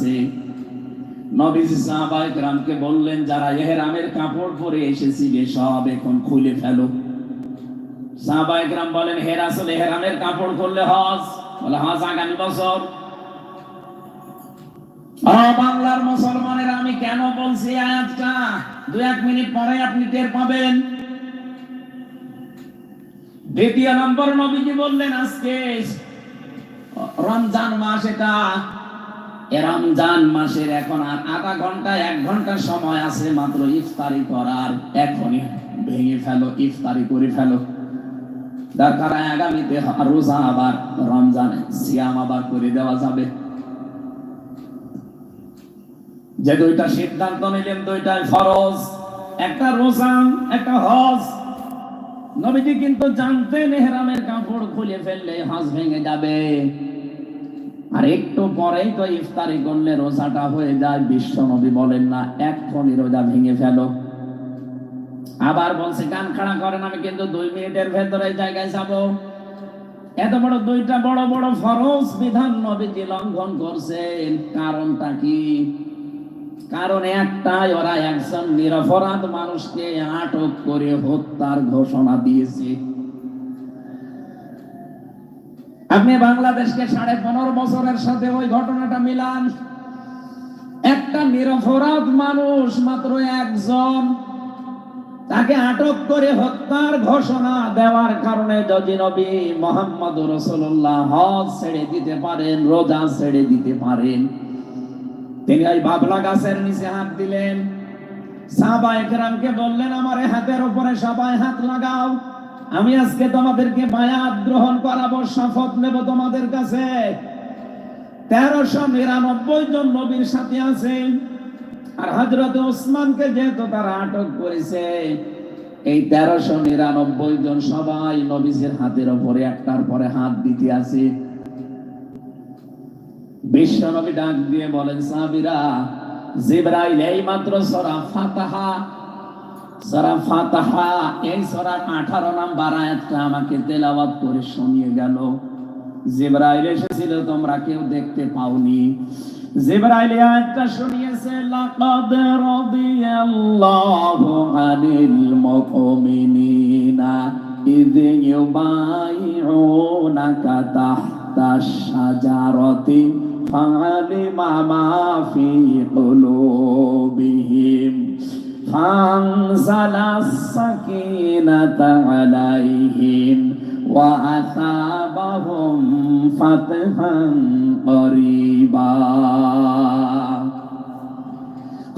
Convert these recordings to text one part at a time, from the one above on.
আছে নবীজি সাহাবায়ে কেরামকে বললেন, যারা এহরামের কাপড় পরে এসেছিলে সব এখন খুলে ফেলো। সাহাবায়ে কেরাম বলেন, হে এহরামের কাপড় করলে হজ? বলে, হজ আগামী বছর। বাংলার মুসলমানের, আমি কেন বলছি আয়াতটা? দু এক মিনিট পরে আপনি টের পাবেন। দ্বিতীয় নম্বর নবীজি বললেন, আজকে রমজান মাস এটা। রমজান মাসের এখন আর আধা ঘণ্টা, এক ঘণ্টা সময় আছে মাত্র ইফতারি করার। এখনই ভেঙে ফেলো, ইফতারি করে ফেলো। দরকার আগামীতে রোজা আবার, রমজান সিয়াম আবার করে দেওয়া যাবে। যে দুইটা সিদ্ধান্ত নিলেন, দুইটাই ফরজ। একটা রোজা একটা হজ। নবীজি কিন্তু জানতেন এহরামের কাপড় খুলে ফেললে হাঁস ভেঙে যাবে। আর একটু পরেই তো ইফতারি করলে রোজাটা হয়ে যায়, বিশ্ব নবী বলেন না এক্ষুনি রোজা ভেঙে ফেলো। আবার বলছে কান খাড়া করেন, আমি কিন্তু দুই মিনিটের ভেতরে জায়গায় যাব। এত বড় দুইটা বড় বড় ফরজ বিধান নবীজি লঙ্ঘন করছেন। কারণটা কি? কারণ একটাই, ওরা একজন নিরপরাধ মানুষকে আটক করে হত্যার ঘোষণা দিয়েছে। আপনি বাংলাদেশকে সাড়ে পনেরো বছরের সাথে ওই ঘটনাটা মিলান। একটা নিরপরাধ মানুষ মাত্র একজন, তাকে আটক করে হত্যার ঘোষণা দেওয়ার কারণে যদি নবী মোহাম্মদ রসুল্লাহ হজ ছেড়ে দিতে পারেন, রোজা ছেড়ে দিতে পারেন। তিনি ওই বাবলা গাছের নিচে হাত দিলেন। সাহাবা একরামকে বললেন, আমার হাতের উপরে সবাই হাত লাগাও। আমি আজকে তোমাদেরকে বায়াত গ্রহণ করাবো, শপথ নেব তোমাদের কাছে। তেরোশো নিরানব্বই জন নবীর সাথে আছে। আর হজরত ওসমানকে যেহেতু তারা আটক করেছে, এই তেরোশো নিরানব্বই জন সবাই নবীজের হাতের ওপরে একটার পরে হাত দিতে আছে। বিশ্ব নবী ডাক দিয়ে বলেন, সাহাবিরা, জিব্রাইল এই মাত্র সরা ফাতাহা সরা ফাতাহা এই সরা আঠারো নাম্বার আয়াতটা আমাকে তেলাওয়াত করে শুনিয়ে গেল জিব্রাইল এসেছিল তোমরা কেউ দেখতে পাওনি জিব্রাইল এই আয়াতটা শুনিয়েছে লাকাদ রাদিয়াল্লাহু আনিল মুমিনিনা ইদ ইউবাইউনাকা তাহতা শাজারাতি فعلم ما في قلوبهم فانزل السكينة عليهم وأثابهم فتحا قريبا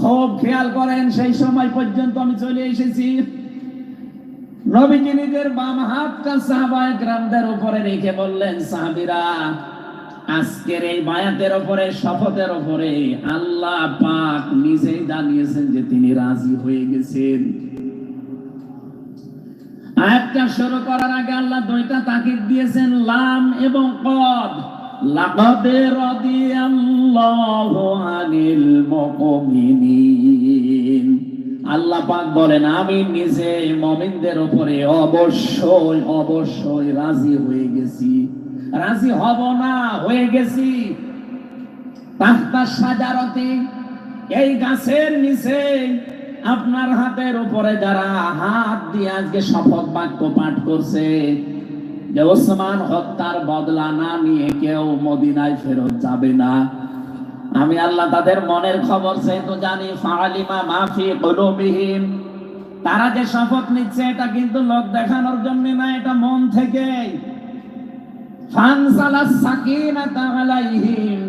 খুব খেয়াল করেন সেই সময় পর্যন্ত আমি চলে এসেছি নবীজি নিজের বাম হাতটা সাহাবায়ে গ্রামদের উপরে রেখে বললেন সাহাবিরা আজকের এই বায়াতের উপরে শপথের উপরে আল্লাহ পাক নিজেই জানিয়েছেন যে তিনি রাজি হয়ে গেছেন। আয়াতটা শুরু করার আগে আল্লাহ দুইটা তাকিদ দিয়েছেন, লাম এবং কদ। আল্লাহ পাক বলেন, আমি নিজে মমিনদের উপরে অবশ্যই অবশ্যই রাজি হয়ে গেছি। রাজি হব না, হয়ে গেছি। সাজারতে এই গাছের নিচে আপনার হাতের উপরে যারা হাত দিয়ে আজকে শপথ বাক্য পাঠ করছে, যে ওসমান হত্যার বদলা না নিয়ে কেউ মদিনায় ফেরত যাবে না। আমি আল্লাহ তাদের মনের খবর তো জানি ফালিমা মাফি কলবিহীন তারা যে শপথ নিচ্ছে, এটা কিন্তু লোক দেখানোর জন্য না, এটা মন থেকে।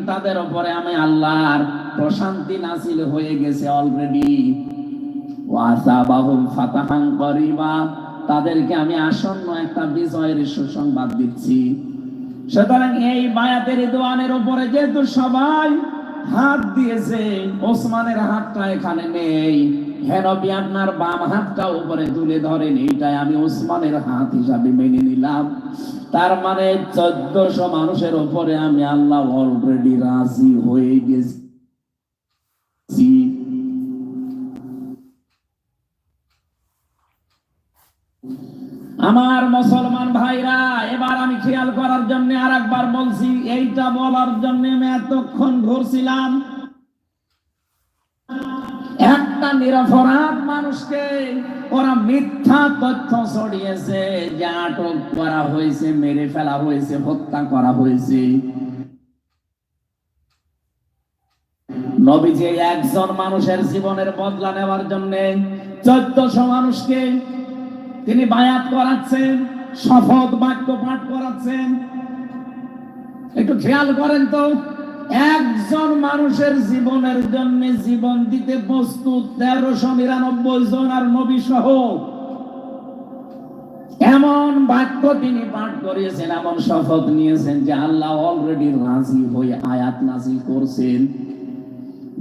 তাদের উপরে আমি আল্লাহর প্রশান্তি নাসিল হয়ে গেছে অলরেডি তাদেরকে আমি আসন্ন একটা বিজয়ের সুসংবাদ দিচ্ছি। সুতরাং এই বায়াতের দোয়ানের উপরে যেহেতু সবাই হাত দিয়েছে, ওসমানের হাতটা এখানে নেই। হেনবি আপনার বাম হাতটা উপরে তুলে ধরেন, এইটাই আমি ওসমানের হাত হিসাবে মেনে নিলাম। তার মানে চোদ্দশো মানুষের উপরে আমি আল্লাহ অলরেডি রাজি হয়ে গেছি। আমার মুসলমান ভাইরা, এবার আমি খেয়াল করার জন্য আর একবার বলছি, এইটা বলার জন্য আমি এতক্ষণ ঘুরছিলাম একটা নিরপরাধ মানুষকে, ওরা মিথ্যা তথ্য ছড়িয়েছে যে আটক করা হয়েছে, মেরে ফেলা হয়েছে, হত্যা করা হয়েছে। নবীজি একজন মানুষের জীবনের বদলা নেওয়ার জন্য চোদ্দশো মানুষকে তিনি বায়াত করাচ্ছেন, শপথ বাক্য পাঠ করাচ্ছেন। একটু খেয়াল করেন তো একজন মানুষের জীবনের জন্য জীবন দিতে প্রস্তুত তেরোশো নিরানব্বই জন আর নবী সহ। এমন বাক্য তিনি পাঠ করিয়েছেন, এমন শপথ নিয়েছেন যে আল্লাহ অলরেডি রাজি হয়ে আয়াত নাজিল করছেন।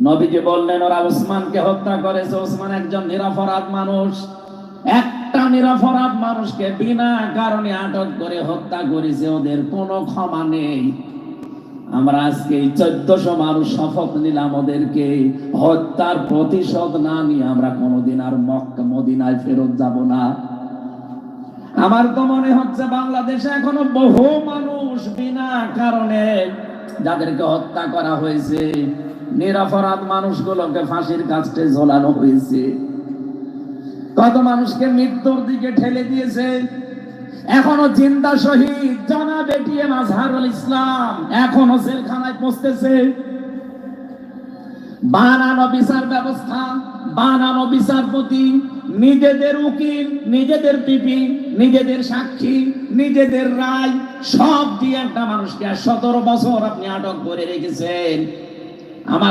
নবীজি বললেন, ওরা ওসমানকে হত্যা করেছে ওসমান একজন নিরপরাধ মানুষ। একটা নিরপরাধ মানুষকে বিনা কারণে আটক করে হত্যা করেছে, ওদের কোনো ক্ষমা নেই। আমরা আজকে এই চোদ্দশো মানুষ শপথ নিলাম ওদেরকে, হত্যার প্রতিশোধ না নিয়ে আমরা কোনোদিন আর মক্কা, মদিনায় ফেরত যাব না। আমার তো মনে হচ্ছে বাংলাদেশে এখনও বহু মানুষ বিনা কারণে যাদেরকে হত্যা করা হয়েছে, নিরাপরাধ মানুষগুলোকে ফাঁসির কাছে ঝোলানো হয়েছে। কত মানুষকে মৃত্যুর দিকে ঠেলে দিয়েছে এখনও জিন্দা শহীদ জানা বেটিয়ে মাজহারুল ইসলাম। এখনও জেলখানায় পৌঁছতেছে বানানো বিচার ব্যবস্থা, বানানো বিচারপতি, নিজেদের উকিল, নিজেদের পিপি, নিজেদের সাক্ষী, নিজেদের রায়, সব দিয়ে একটা মানুষকে সতেরো বছর আপনি আটক করে রেখেছেন।